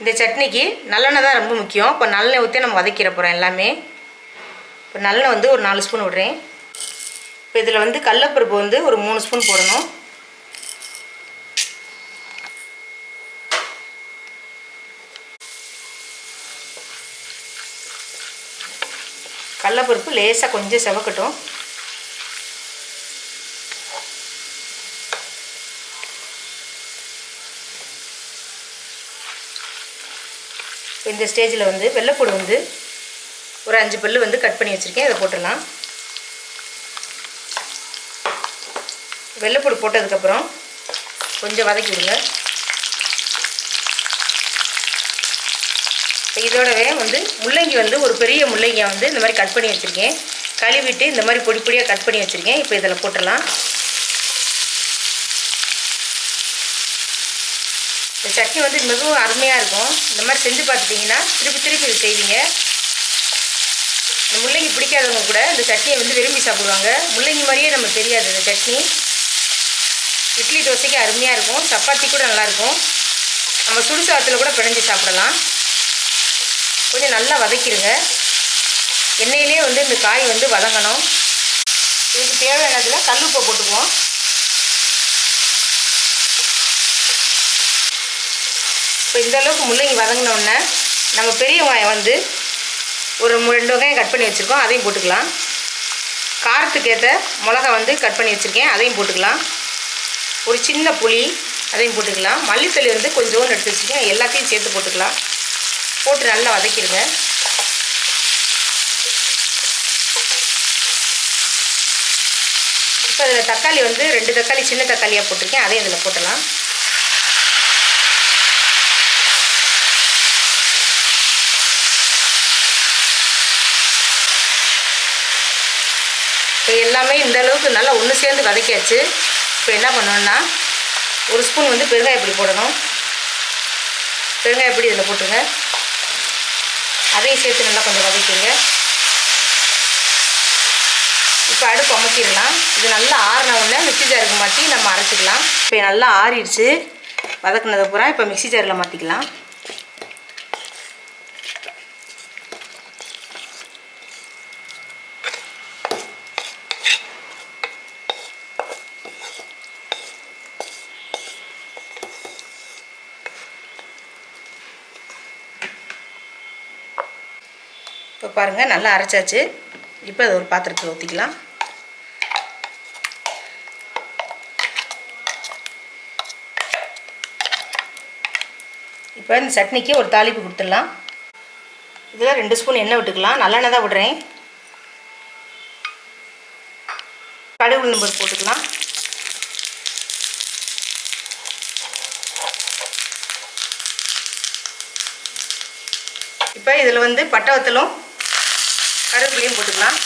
இந்த சட்னிக்கு நல்லெண்ணெய் தான் ரொம்ப முக்கியம். இப்போ நல்லெண்ணெய் ஊற்றி நம்ம வதக்கிற போகிறோம் எல்லாமே. இப்போ நல்லெண்ணெய் வந்து ஒரு நாலு ஸ்பூன் விடுறேன். இப்போ இதில் வந்து கடலப்பருப்பு வந்து ஒரு மூணு ஸ்பூன் போடணும். கடலப்பருப்பு லேசாக கொஞ்சம் செவக்கட்டும். இந்த ஸ்டேஜில் வந்து வெள்ளைப்பூடு வந்து ஒரு அஞ்சு பல்லு வந்து கட் பண்ணி வச்சுருக்கேன். இதை போட்டுடலாம். வெள்ளைப்பூடு போட்டதுக்கப்புறம் கொஞ்சம் வதக்கி விடுங்க இதோடவே வந்து முள்ளங்கி வந்து ஒரு பெரிய முள்ளங்கியை வந்து இந்த மாதிரி கட் பண்ணி வச்சுருக்கேன். கழுவிட்டு இந்த மாதிரி பொடி பொடியாக கட் பண்ணி வச்சுருக்கேன். இப்போ இதில் போட்டுடலாம். இந்த சட்னி வந்து மிகவும் அருமையாக இருக்கும். இந்த மாதிரி செஞ்சு பார்த்துட்டிங்கன்னா திருப்பி திருப்பி இது செய்வீங்க. இந்த முள்ளங்கி பிடிக்காதவங்க கூட இந்த சட்னியை வந்து விரும்பி சாப்பிடுவாங்க. முள்ளங்கி மாதிரியே நமக்கு தெரியாது இந்த சட்னி. இட்லி தோசைக்கு அருமையாக இருக்கும். சப்பாத்தி கூட நல்லாயிருக்கும் நம்ம சுடு சாதத்தில் கூட பிணைஞ்சு சாப்பிடலாம். கொஞ்சம் நல்லா வதக்கிடுங்க. எண்ணெயிலே வந்து இந்த காய் வந்து வதங்கணும். இதுக்கு தேவையானதில் கல்லுப்பை போட்டுக்குவோம். இந்தளவுக்கு இந்த அளவுக்கு முள்ளங்கி வதங்கினோடனே நம்ம பெரிய வெங்காயம் வந்து ஒரு ரெண்டு வெங்காயம் கட் பண்ணி வச்சுருக்கோம் அதையும் போட்டுக்கலாம். காரத்துக்கு ஏற்ற மிளகா வந்து கட் பண்ணி வச்சுருக்கேன் அதையும் போட்டுக்கலாம். ஒரு சின்ன புளி அதையும் போட்டுக்கலாம். மல்லித்தளி வந்து கொஞ்சோண்டு எடுத்து வச்சுருக்கேன் எல்லாத்தையும் சேர்த்து போட்டுக்கலாம். போட்டு நல்லா வதக்கிடுங்க. இப்போ அதில் தக்காளி வந்து ரெண்டு தக்காளி சின்ன தக்காளியாக போட்டிருக்கேன் அதையும் இதில் போட்டலாம் இப்போ எல்லாமே இந்த அளவுக்கு நல்லா ஒன்று சேர்ந்து வதக்கியாச்சு. இப்போ என்ன பண்ணணும்னா ஒரு ஸ்பூன் வந்து பெருங்காய பொடி போடணும். பெருங்காய பொடி இதில் போட்டுருங்க. அதையும் சேர்த்து நல்லா கொஞ்சம் வதக்கிங்க இப்போ அடுப்பு அமைச்சிடலாம் இது நல்லா ஆறின உடனே மிக்சி ஜாருக்கு மாற்றி நம்ம அரைச்சிக்கலாம். இப்போ நல்லா ஆறிடுச்சு. வதக்குனதை பூரா இப்போ மிக்சி ஜாரில் மாற்றிக்கலாம் இப்போ பாருங்கள் நல்லா அரைச்சாச்சு. இப்போ அதை ஒரு பாத்திரத்தில் ஊற்றிக்கலாம் இப்போ இந்த சட்னிக்கு ஒரு தாளிப்பு கொடுத்துடலாம். இதில் ரெண்டு ஸ்பூன் எண்ணெய் விட்டுக்கலாம். நல்லெண்ணெய் தான் விடுறேன். கடுகு உளுந்து பருப்பு போட்டுக்கலாம். இப்போ இதில் வந்து பட்டை வத்தலும் கருவேப்பிலையும் போட்டுக்கலாம்.